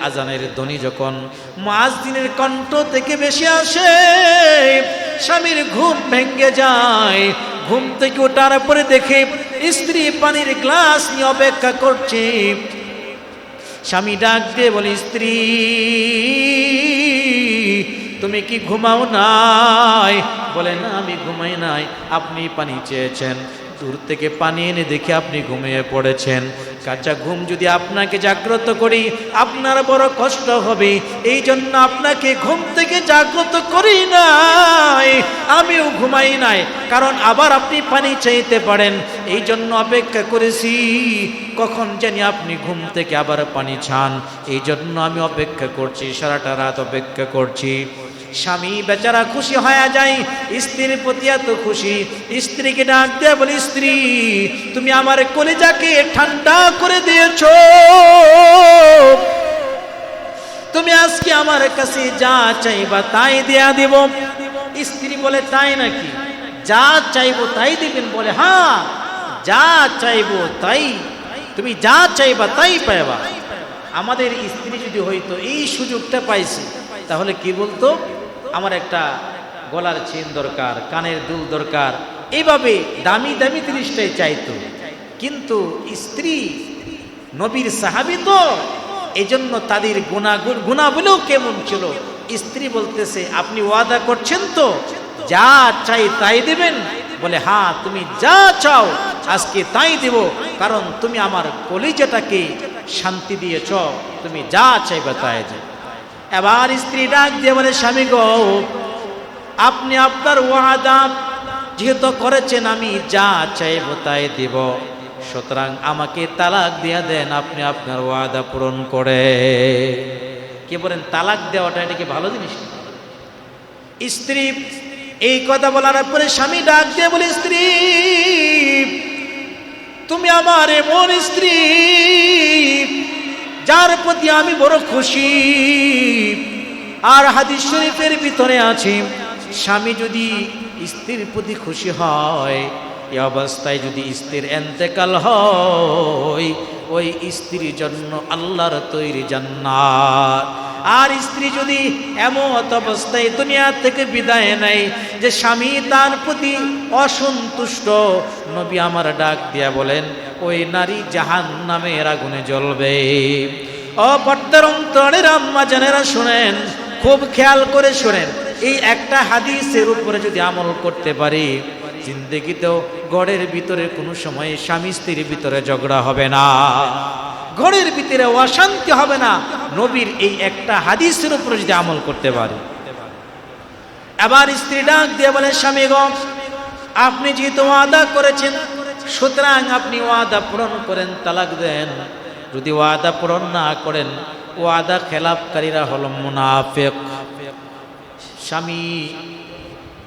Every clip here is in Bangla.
আজানের ধ্বনি যখন দিনের কণ্ঠ থেকে বেশি আসে, স্বামীর ঘুম ভেঙে যায়। ঘুম থেকে ওঠার পরে দেখে স্ত্রী পানির গ্লাস নিয়ে অপেক্ষা করছে। স্বামী ডাক দিয়ে বলে, স্ত্রী, তুমি কি ঘুমাও নাই? বলে, না, আমি ঘুমাই নাই। আপনি পানি চেয়েছেন। দূর থেকে পানি এনে দেখে আপনি ঘুমিয়ে পড়েছেন। কাঁচা ঘুম যদি আপনাকে জাগ্রত করি, আপনার বড় কষ্ট হবে। এই জন্য আপনাকে ঘুম থেকে জাগ্রত করি নাই। আমিও ঘুমাই নাই, কারণ আবার আপনি পানি চাইতে পারেন। এই জন্য অপেক্ষা করেছি, কখন জানি আপনি ঘুম থেকে আবার পানি ছান এই জন্য আমি অপেক্ষা করছি, সারাটা রাত অপেক্ষা করছি। স্বামী বেচারা খুশি হয়ে যায়, স্ত্রীর প্রতি এত খুশি। স্ত্রীকে ডাক দিয়ে বলি, স্ত্রী, তুমি আমার কলিজাকে ঠান্ডা করে দিয়েছ। তুমি আজকে আমার কাছে যা চাইবা তাই দেয়া দিব। স্ত্রী বলে, তাই নাকি? যা চাইব তাই দিবেন বলে হ্যাঁ যা চাইব তাই। তুমি যা চাইবা তাই পাইবা। আমাদের স্ত্রী যদি হইতো এই সুযোগটা পাইছে, তাহলে কি বলতো? আমার একটা গলার চেন দরকার, কানের দুল দরকার। এইভাবে দামি দামি জিনিসটাই চাইতো কিন্তু স্ত্রী, নবীর সাহাবি তো এই জন্য তাদের গুণা গুণাবলীও কেমন ছিল? স্ত্রী বলতেছে, আপনি ওয়াদা করছেন তো? যা চাই তাই দেবেন। বলে হ্যাঁ তুমি যা চাও, আজকে তাই দেব। কারণ তুমি আমার কলিজাটাকে শান্তি দিয়েছ। তুমি যা চাইবে তাই যে এবার স্ত্রী ডাক দিয়ে বলে, স্বামী গো, আপনি আপনার ওয়াদা যেহেতু করেছেন, আমি যা চাইব তাই দিব। সুতরাং আমাকে তালাক দিয়ে দেন, আপনি আপনার ওয়াদা পূরণ করে। কে বলেন, তালাক দেওয়াটা এটা কি ভালো জিনিস? স্ত্রী এই কথা বলার পরে স্বামী ডাক দিয়ে বলে, স্ত্রী, তুমি আমার এমন স্ত্রী যার প্রতি আমি বড় খুশি। আর হাদিস শরীফের ভিতরে আছি, স্বামী যদি স্ত্রীর প্রতি খুশি হয়, এ অবস্থায় যদি স্ত্রীর এন্তেকাল হয়, ওই স্ত্রীর জন্য আল্লাহর তৈরি জান্নাত। আর স্ত্রী যদি এমত অবস্থায় দুনিয়া থেকে বিদায় নেয় যে স্বামী তার প্রতি অসন্তুষ্ট, নবী আমার ডাক দিয়া বলেন, ওই নারী জাহান নামের আগুনে জ্বলবে। ও পর্দার অন্তরের আম্মা জানেরা শুনেন, খুব খেয়াল করে শোনেন, এই একটা হাদিসের উপরে যদি আমল করতে পারি, জিন্দগিতেও গড়ের ভিতরে কোনো সময় স্বামী স্ত্রীর ভিতরে ঝগড়া হবে না। ঘরের ভিতরে অশান্তি হবে না। নবীর এই একটা হাদিসের উপরে যদি আমল করতে পারে। এবার স্ত্রী ডাক দিয়ে বলে, স্বামী আপনি যেহেতু ওয়াদা করেছেন, সুতরাং আপনি ওয়াদা পূরণ করেন, তালাক দেন। যদি ওয়াদা পূরণ না করেন, ওয়াদা খেলাপকারীরা হল মুনাফেক। স্বামী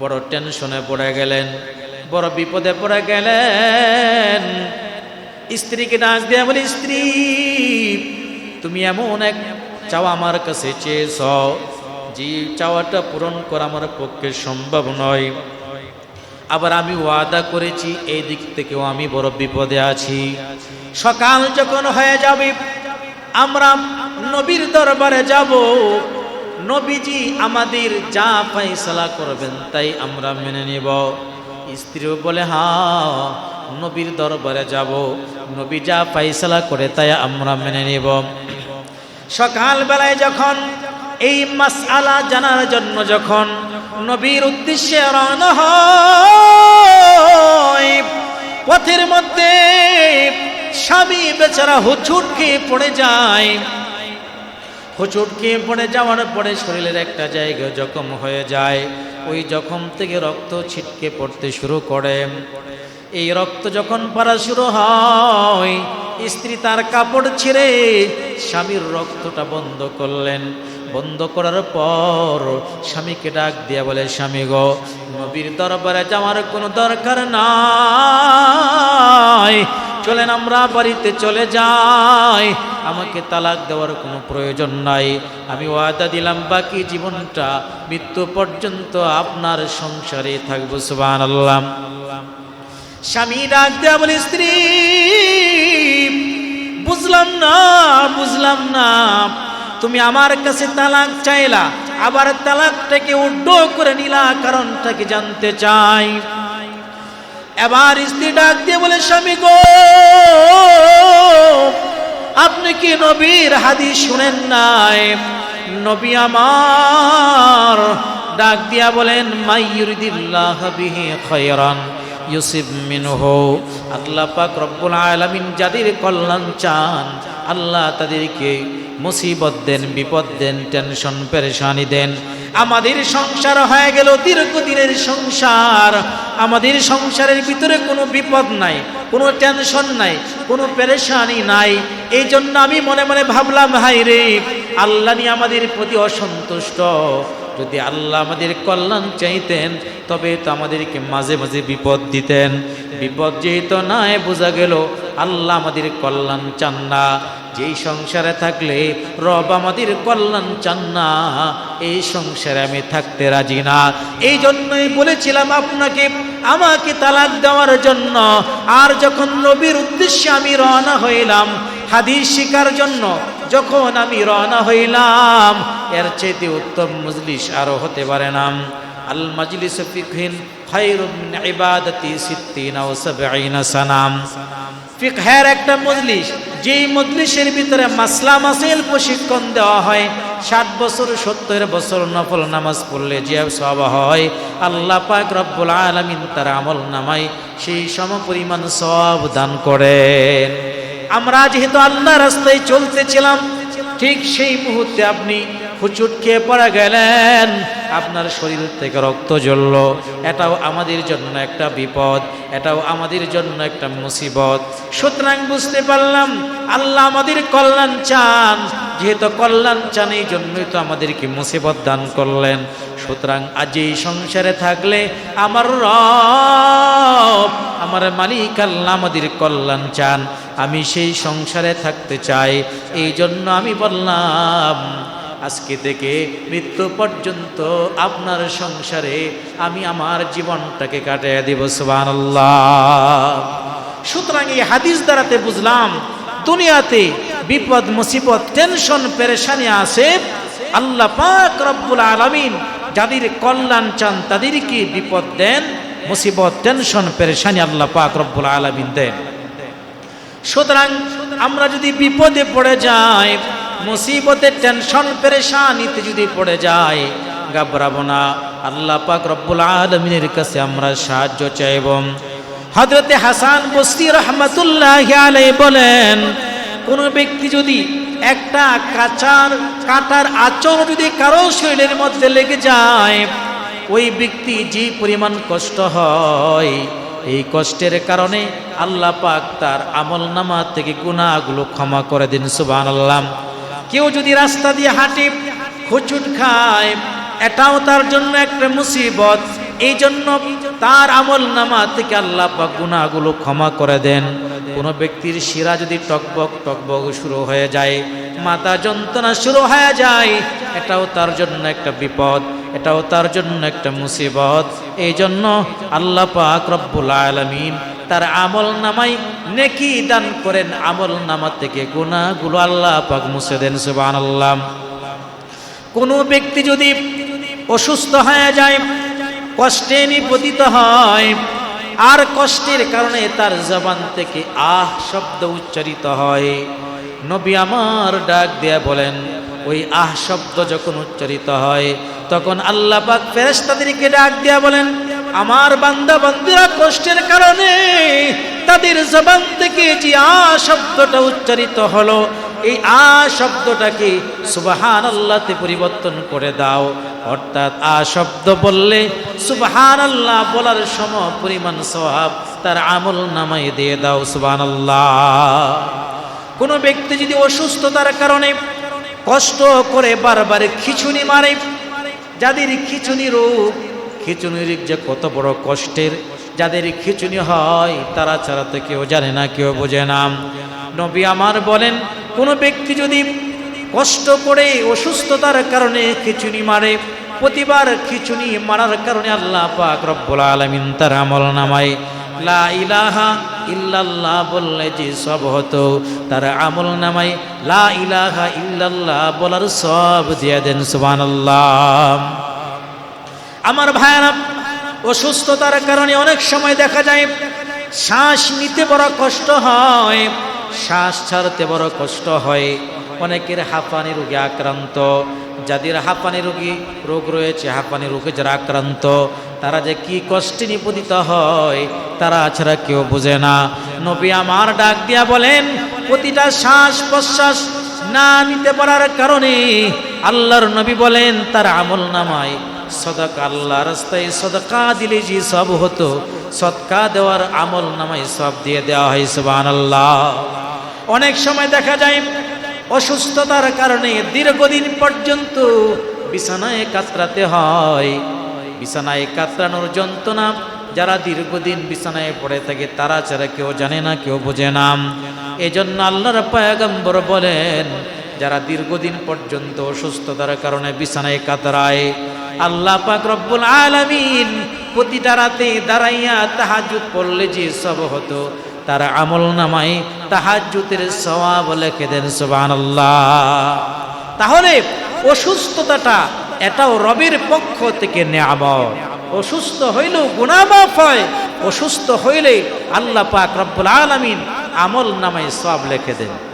বড় টেনশনে পড়ে গেলেন, বড় বিপদে পড়ে গেলেন। স্ত্রীকে ডাক দেয়া বলে, স্ত্রী, তুমি এমন এক চাও আমার কাছে চেয়েছ, যে চাওয়াটা পূরণ করা আমার পক্ষে সম্ভব নয়। আবার আমি ওয়াদা করেছি, এই দিক থেকেও আমি বড় বিপদে আছি। সকাল যখন হয়ে যাবে, আমরা নবীর দরবারে যাব। নবীজি আমাদের যা ফাইসলা করবেন, তাই আমরা মেনে নেব। স্ত্রীও বলে হ্যাঁ নবীর দরবারে যাব। নবী যা ফাইসলা করে তাই আমরা মেনে নেব। সকালবেলায় যখন এই মাসআলা জানার জন্য যখন নবীর উদ্দেশ্যে রওনা হয়, পথের মধ্যে স্বামী বেচারা হুচুট খেয়ে পড়ে যায়। হুচুট খেয়ে পড়ে যাওয়ার পরে শরীরের একটা জায়গা জখম হয়ে যায়। ওই জখম থেকে রক্ত ছিটকে পড়তে শুরু করে। এই রক্ত যখন পড়া শুরু হয়, স্ত্রী তার কাপড় ছিঁড়ে স্বামীর রক্তটা বন্ধ করলেন। বন্ধ করার পর স্বামীকে ডাক দিয়া বলে, স্বামী গো, নবীর দরবারে যাওয়ার কোনো দরকার নাই। চলেন আমরা বাড়িতে চলে যাই। আমাকে তালাক দেওয়ার কোনো প্রয়োজন নাই। আমি ওয়াদা দিলাম, বাকি জীবনটা মৃত্যু পর্যন্ত আপনার সংসারে থাকব সুবান আল্লাহ স্বামী ডাক দেয়া বলে, স্ত্রী, বুঝলাম না বুঝলাম না। তুমি আমার কাছে তালাক চাইলা, আবার তালাকটাকে উড্ড করে নিলা, কারণটাকে জানতে চাই। এবার স্ত্রী ডাক দিয়ে বলে, স্বামী গো, আপনি কি নবীর হাদিস শুনেন নাই? নবী আমার ডাক দিয়া বলেন, মাইয়ুরিদিল্লাহ বিহি খয়রান। ইউসিফ মিনহু, আল্লাহ পাক রব্বুল আলামিন যাদের কল্যাণ চান, আল্লাহ তাদেরকে মুসিবত দেন, বিপদ দেন, টেনশন, পেরেশানি দেন। আমাদের সংসার হয়ে গেল দীর্ঘদিনের সংসার। আমাদের সংসারের ভিতরে কোনো বিপদ নাই, কোনো টেনশন নাই, কোনো পেরেশানি নাই। এই জন্য আমি মনে মনে ভাবলাম হাই রে আল্লাহ নিয়ে আমাদের প্রতি অসন্তুষ্ট। যদি আল্লাহ আমাদের কল্যাণ চাইতেন, তবে তো আমাদেরকে মাঝে মাঝে বিপদ দিতেন। বিপদ যেহেতু নাই, বোঝা গেল আল্লাহ আমাদের কল্যাণ চান না। যেই সংসারে থাকলে রব আমাদের কল্যাণ চান না, এই সংসারে আমি থাকতে রাজি না। এই জন্যই বলেছিলাম আপনাকে, আমাকে তালাক দেওয়ার জন্য। আর যখন নবীর উদ্দেশ্যে আমি রওনা হইলাম, হাদিস শিকার জন্য যখন আমি রওনা হইলাম, এর চাইতে উত্তম মজলিস আরও হতে পারে না। আল মাজলিস ফিকহিন খায়রুম ইবাদাতি 60 ও 70 সানাম ফিকহের একটা মজলিস, যেই মজলিসের ভিতরে মাসলা মাসিল প্রশিক্ষণ দেওয়া হয়, ষাট বছর, সত্তর বছর নফল নামাজ পড়লে যে সব হয়, আল্লাহ পাক রব্বুল আলামিন তার আমল নামায় সেই সম পরিমাণ সব দান করেন। আমরা যেহেতু আল্লাহ রাস্তায় চলতেছিলাম, ঠিক সেই মুহূর্তে আপনি হুচুট খেয়ে পড়া গেলেন। আপনার শরীর থেকে রক্ত জ্বলল। এটাও আমাদের জন্য একটা বিপদ, এটাও আমাদের জন্য একটা মুসিবত। সুতরাং বুঝতে পারলাম, আল্লাহ আমাদের কল্যাণ চান। যেহেতু কল্যাণ চান, এই জন্যই তো আমাদেরকে মুসিবত দান করলেন। সুতরাং আজ এই সংসারে থাকলে আমার রব, আমার মালিক আল্লাহ আমাদের কল্যাণ চান। আমি সেই সংসারে থাকতে চাই এই জন্য আমি বললাম, আজকে থেকে মৃত্যু পর্যন্ত আপনার সংসারে আমি আমার জীবনটাকে কাটিয়ে দিব সুবান সুতরাং এই হাদিস দ্বারাতে বুঝলাম, দুনিয়াতে বিপদ, মুসিবত, টেনশন, পেরেশানি আছে। আল্লাহ পাক রব্বুল আলামিন যাদের কল্যাণ চান, তাদেরকে বিপদ দেন, মুসিবত, টেনশন, পেরেশানি আল্লাহ পাক রব্বুল আলামিন দেন। সুতরাং আমরা যদি বিপদে পড়ে যাই, মুসিবতে, টেনশন, পেরেশানিতে যদি পড়ে যাই, ঘাবড়াবো না। আল্লাহ পাক রব্বুল আলমিনের কাছে আমরা সাহায্য চাইব। হজরতে হাসান বস্তি রহমতুল্লাহ আলাই বলেন, কোন ব্যক্তি যদি একটা কাঁচার, কাটার আচর যদি কারও শরীরের মধ্যে লেগে যায়, ওই ব্যক্তি যে পরিমাণ কষ্ট হয়, এই কষ্টের কারণে আল্লাহ পাক তার আমল নামা থেকে গুণাগুলো ক্ষমা করে দিন সুবান আল্লাহ কেউ যদি রাস্তা দিয়ে হাঁটে, খুচুট খায়, এটাও তার জন্য একটা মুসিবত। এই জন্য তার আমল নামা থেকে আল্লাহ পাক গুণাগুলো ক্ষমা করে দেন। কোনো ব্যক্তির শিরা যদি টকবক টকবক শুরু হয়ে যায়, মাথা যন্ত্রণা শুরু হয়ে যায়, এটাও তার জন্য একটা বিপদ, এটাও তার জন্য একটা মুসিবত। এই জন্য আল্লাহ পাক রব্বুল আলমিন তার আমল নামাই নেকি দান করেন। আমল নামা থেকে গুণাগুলো আল্লাহ পাক মুছে দেন সুবান আল্লাহ কোনো ব্যক্তি যদি অসুস্থ হয়ে যায় কষ্টে নিপতিত হয়। আর কষ্টের কারণে তার জবান থেকে আহ শব্দ উচ্চারিত হয়। নবী আমার ডাক দেয়া বলেন, ওই আহ শব্দ যখন উচ্চারিত হয়, তখন আল্লাহ পাক ফেরেশতাদেরকে ডাক দিয়া বলেন, আমার বান্দা বান্দিরা কষ্টের কারণে তাদের জবান থেকে যে আ শব্দটা উচ্চারিত হলো এই আ শব্দটাকে সুবাহান আল্লাহতে পরিবর্তন করে দাও। অর্থাৎ আ শব্দ বললে সুবাহান আল্লাহ বলার সম পরিমাণ স্বভাব তার আমল নামাই দিয়ে দাও সুবাহান আল্লাহ কোনো ব্যক্তি যদি অসুস্থতার কারণে কষ্ট করে বারবার খিচুনি মারে, যাদের খিচুনি রোগ খিচুনির যে কত বড় কষ্টের যাদের খিচুনি হয়, তারা ছাড়া তো কেউ জানে না, কেউ বোঝে না। নবী আমার বলেন কোনো ব্যক্তি যদি কষ্ট করে অসুস্থতার কারণে খিচুনি মারে, প্রতিবার খিচুনি মারার কারণে আল্লাহ পাক রব্বুল আলমিন তার আমল নামায়, লা ইলাহা ইল্লাল্লাহ বললে যে সব হতো, তার আমল নামাই লা ইলাহা ইল্লাল্লাহ বলার সব দিয়ে দেন, সুবহানাল্লাহ। আমার ভাইয়ারা, অসুস্থতার কারণে অনেক সময় দেখা যায়, শ্বাস নিতে বড় কষ্ট হয় শ্বাস ছাড়তে বড় কষ্ট হয়। অনেকের হাঁপানি রোগে আক্রান্ত। যাদের হাঁপানি রোগী রোগ রয়েছে, হাঁপানি রোগে যারা আক্রান্ত, তারা যে কি কষ্টে নিপতিত হয়, তারা ছাড়া কেউ বোঝে না। নবী আমার ডাক দিয়া বলেন, প্রতিটা শ্বাস প্রশ্বাস না নিতে পারার কারণে আল্লাহর নবী বলেন, তার আমল নামায় সদকা আল্লাহ রাস্তায় সদকা দিলে যে সব হতো, সদকা দেওয়ার আমল নামায় সব দিয়ে দেওয়া হয় সুবান আল্লাহ অনেক সময় দেখা যায় অসুস্থতার কারণে দীর্ঘদিন পর্যন্ত বিছানায় কাতরাতে হয়। বিছানায় কাতরানোর যন্ত্রণা যারা দীর্ঘদিন বিছানায় পড়ে থাকে, তারা ছাড়া কেউ জানে না, কেউ বোঝে না। এজন্য আল্লাহর পায়গম্বর বলেন, যারা দীর্ঘদিন পর্যন্ত অসুস্থতার কারণে বিছানায় কাতরায় আল্লাহ পাক রব্বুল আলামিন প্রতিটা রাতে দাঁড়াইয়া তাহাজুদ পড়লে যে সব হতো, তার আমল নামাই তাহাজুতের সওয়াব লিখে দেন, সুবহানাল্লাহ। তাহলে অসুস্থতাটা এটাও রবের পক্ষ থেকে নেয়ামত। অসুস্থ হইলেও গুণামাফ হয়, অসুস্থ হইলে আল্লাহ পাক রব্বুল আলামিন আমল নামাই সব লিখে দেন।